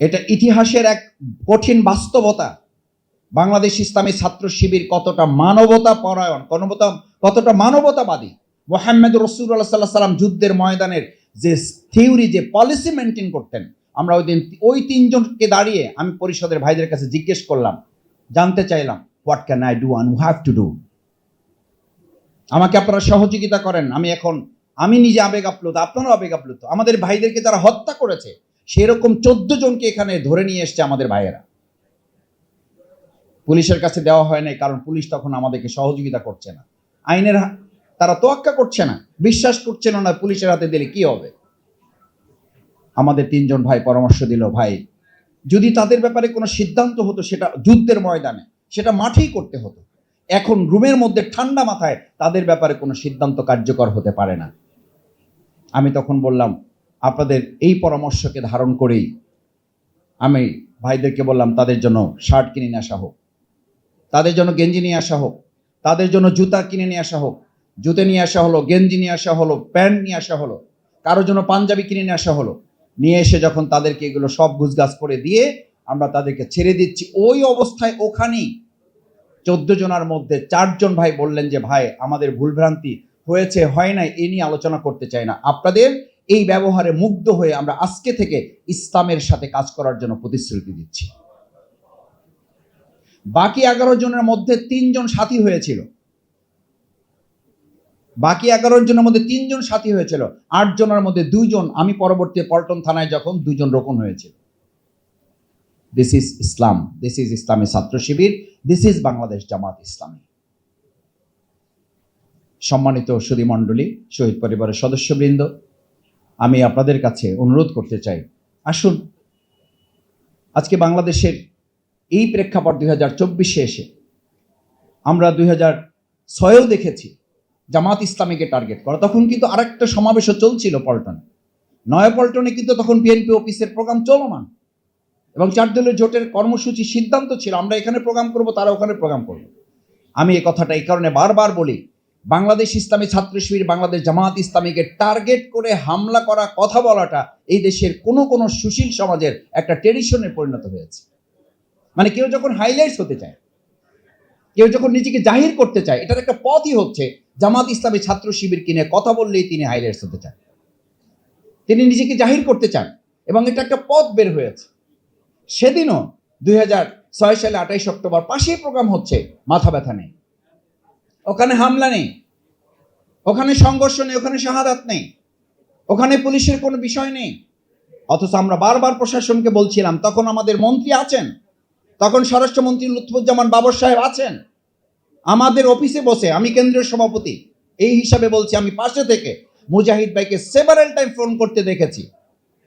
এটা ইতিহাসের এক কঠিন বাস্তবতা। বাংলাদেশ ইসলামী ছাত্র শিবির কতটা মানবতা পরায়ণ কতটা কতটা মানবতাবাদী? মোহাম্মদ রসুল্লাহ সাল্লাহ সাল্লাম যুদ্ধের ময়দানের যে থিওরি, যে পলিসি মেনটেন করতেন, আমরা ওই দিন ওই তিনজনকে দাঁড়িয়ে আমি পরিষদের ভাইদের কাছে জিজ্ঞেস করলাম, জানতে চাইলাম what can I do and have to do আমাকে আপনারা সহযোগিতা করেন, আমি এখন আমি নিজে আবেগ আপ্লুত, আপনারাও আবেগ আপ্লুত। আমাদের ভাইদেরকে যারা হত্যা করেছে সেরকম চোদ্দ জনকে এখানে ধরে নিয়ে এসছে আমাদের ভাইয়েরা। পুলিশের কাছে দেওয়া হয় নাই, কারণ পুলিশ তখন আমাদেরকে সহযোগিতা করছে না। আইনের তারা তোয়াক্কা করছে না, বিশ্বাস করছে না পুলিশের হাতে দিলে কি হবে? আমাদের তিনজন ভাই পরামর্শ দিল, ভাই, যদি তাদের ব্যাপারে কোনো সিদ্ধান্ত হতো, সেটা যুদ্ধের ময়দানে, সেটা মাঠেই করতে হতো। এখন রুমের মধ্যে ঠান্ডা মাথায় তাদের ব্যাপারে কোনো সিদ্ধান্ত কার্যকর হতে পারে না। আমি তখন বললাম আপনাদের এই পরামর্শকে ধারণ করেই আমি ভাইদেরকে বললাম, তাদের জন্য শার্ট কিনে নিয়ে আসা হোক। তাদের জন্য গেঞ্জি নিয়ে আসা হোক। তাদের জন্য জুতা কিনে নিয়ে আসা হোক। জুতে নিয়ে আসা হলো, গেঞ্জি নিয়ে আসা হলো, প্যান্ট নিয়ে আসা হলো, কারোর জন্য পাঞ্জাবি কিনে নিয়ে আসা হলো। নিয়ে এসে যখন তাদেরকে এগুলো সব গুজগাছ করে দিয়ে আমরা তাদেরকে ছেড়ে দিচ্ছি, ওই অবস্থায় ওখানেই চোদ্দ জনার মধ্যে চারজন ভাই বললেন যে, ভাই, আমাদের ভুলভ্রান্তি হয়েছে, হয় নাই, এ নিয়ে আলোচনা করতে চাই না। আপনাদের এই ব্যবহারে মুগ্ধ হয়ে আমরা আজকে থেকে ইসলামের সাথে কাজ করার জন্য প্রতিশ্রুতি দিচ্ছি। বাকি এগারো জনের মধ্যে তিনজন সাথী হয়েছিল। বাকি এগারো জনের মধ্যে তিনজন সাথী হয়েছিল। আট জনের মধ্যে দুইজন, আমি পরবর্তী পল্টন থানায় যখন দুজন রোপণ হয়েছিল। This is Islam this is Islami Chhatra Shibir this is Bangladesh Jamaat Islami সম্মানিত সুদী মণ্ডলী, শহীদ পরিবারের সদস্যবৃন্দ আমি আপনাদের কাছে অনুরোধ করতে চাই। আসুন, আজকে বাংলাদেশের এই প্রেক্ষাপট দুই হাজার চব্বিশে এসে আমরা দুই হাজার ছয়েও দেখেছি, জামাত ইসলামীকে টার্গেট করা। তখন কিন্তু আরেকটা সমাবেশও চলছিল পল্টনে। নয়া পল্টনে কিন্তু তখন বিএনপি অফিসের প্রোগ্রাম চলমান এবং চার দলীয় জোটের কর্মসূচি সিদ্ধান্ত ছিল, আমরা এখানে প্রোগ্রাম করব, তারা ওখানে প্রোগ্রাম করব। আমি এই কথাটা এই কারণে বারবার বলি বাংলাদেশ ইসলামী ছাত্র শিবির, বাংলাদেশ জামাত ইসলামীকে টার্গেট করে হামলা করা কথা বলাটা এই দেশের কোনো কোনো সুশীল সমাজের একটা ট্রেডিশনে পরিণত হয়েছে। মানে কেউ যখন হাইলাইটস হতে চায়, কেউ যখন নিজেকে জাহির করতে চায়, এটার একটা পথই হচ্ছে জামাত ইসলামী ছাত্র শিবির কিনে কথা বললেই তিনি হাইলাইটস হতে চান। তিনি নিজেকে জাহির করতে চান এবং এটা একটা পথ বের হয়েছে। সেদিনও দুই হাজার ছয় সালে আঠাইশ অক্টোবর পাশেই প্রোগ্রাম হচ্ছে, মাথা ব্যথা নেই। ওখানে হামলা নেই, ওখানে সংঘর্ষ নেই, ওখানে শাহাদাত নেই, ওখানে পুলিশের কোনো বিষয় নেই। অথচ আমরা বারবার প্রশাসনকে বলছিলাম, তখন আমাদের মন্ত্রী আছেন, তখন স্বরাষ্ট্রমন্ত্রী লুৎফুজ্জামান বাবর সাহেব আছেন, আমাদের অফিসে বসে, আমি কেন্দ্রীয় সভাপতি, এই হিসাবে বলছি, আমি পাশে থেকে মুজাহিদ ভাইকে সেভারেল টাইম ফোন করতে দেখেছি।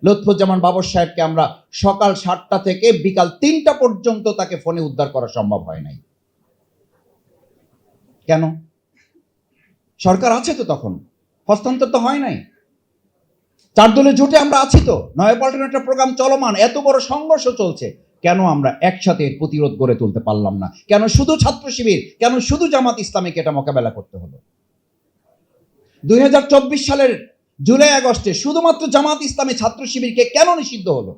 লুৎফুজ্জামান বাবর সাহেবকে আমরা সকাল সাতটা থেকে বিকাল তিনটা পর্যন্ত তাকে ফোনে উদ্ধার করা সম্ভব হয় নাই। কেন? সরকার আছে তো তখন। হস্তান্তর তো হয় নাই। চার দলের জোটে আমরা আছি তো। নয় পাল্টানো একটা প্রোগ্রাম চলমান, এত বড় সংঘর্ষ চলছে। কেন আমরা একসাথে প্রতিরোধ গড়ে তুলতে পারলাম না? কেন শুধু ছাত্র শিবির, কেন শুধু জামাত ইসলামীকে এটা মোকাবেলা করতে হলো? দুই হাজার চব্বিশ সালের জুলাই আগস্টে শুধুমাত্র জামাত ইসলামী ছাত্র শিবিরকে কেন নিষিদ্ধ হলো?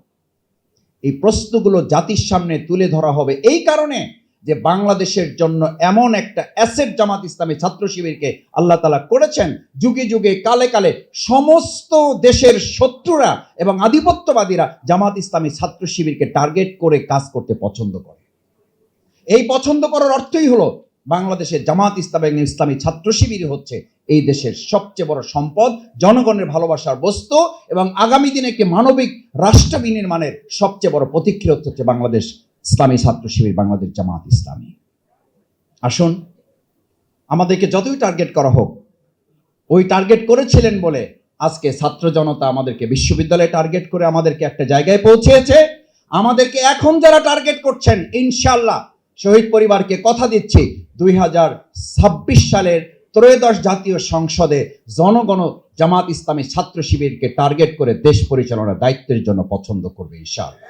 এই প্রশ্নগুলো জাতির সামনে তুলে ধরা হবে। এই কারণে যে বাংলাদেশের জন্য এমন একটা অ্যাসেট জামাত ইসলামী ছাত্র শিবিরকে আল্লাহ তালা করেছেন, যুগে যুগে, কালে কালে সমস্ত দেশের শত্রুরা এবং আধিপত্যবাদীরা জামাত ইসলামী ছাত্র শিবিরকে টার্গেট করে কাজ করতে পছন্দ করে। এই পছন্দ করার অর্থই হলো বাংলাদেশের জামাত ইসলাম এবং ইসলামী ছাত্র শিবির হচ্ছে এই দেশের সবচেয়ে বড় সম্পদ, জনগণের ভালোবাসার বস্তু এবং আগামী দিনে একটি মানবিক রাষ্ট্র বিনির্মাণের সবচেয়ে বড় প্রতিক্রিয়া হচ্ছে বাংলাদেশ ইসলামী ছাত্র শিবির বাংলাদেশ জামাত ইসলামী। আসুন, আমাদেরকে যতই টার্গেট করা হোক, ওই টার্গেট করেছিলেন বলে আজকে ছাত্র জনতা আমাদেরকে বিশ্ববিদ্যালয়ে টার্গেট করে আমাদেরকে একটা জায়গায় পৌঁছেছে। আমাদেরকে এখন যারা টার্গেট করছেন ইনশাল্লাহ শহীদ পরিবারকে কথা দিচ্ছি, দুই হাজার ছাব্বিশ সালের ত্রয়োদশ জাতীয় সংসদে জনগণ জামাত ইসলামী ছাত্র শিবিরকে টার্গেট করে দেশ পরিচালনার দায়িত্বের জন্য পছন্দ করবে, ইনশাআল্লাহ।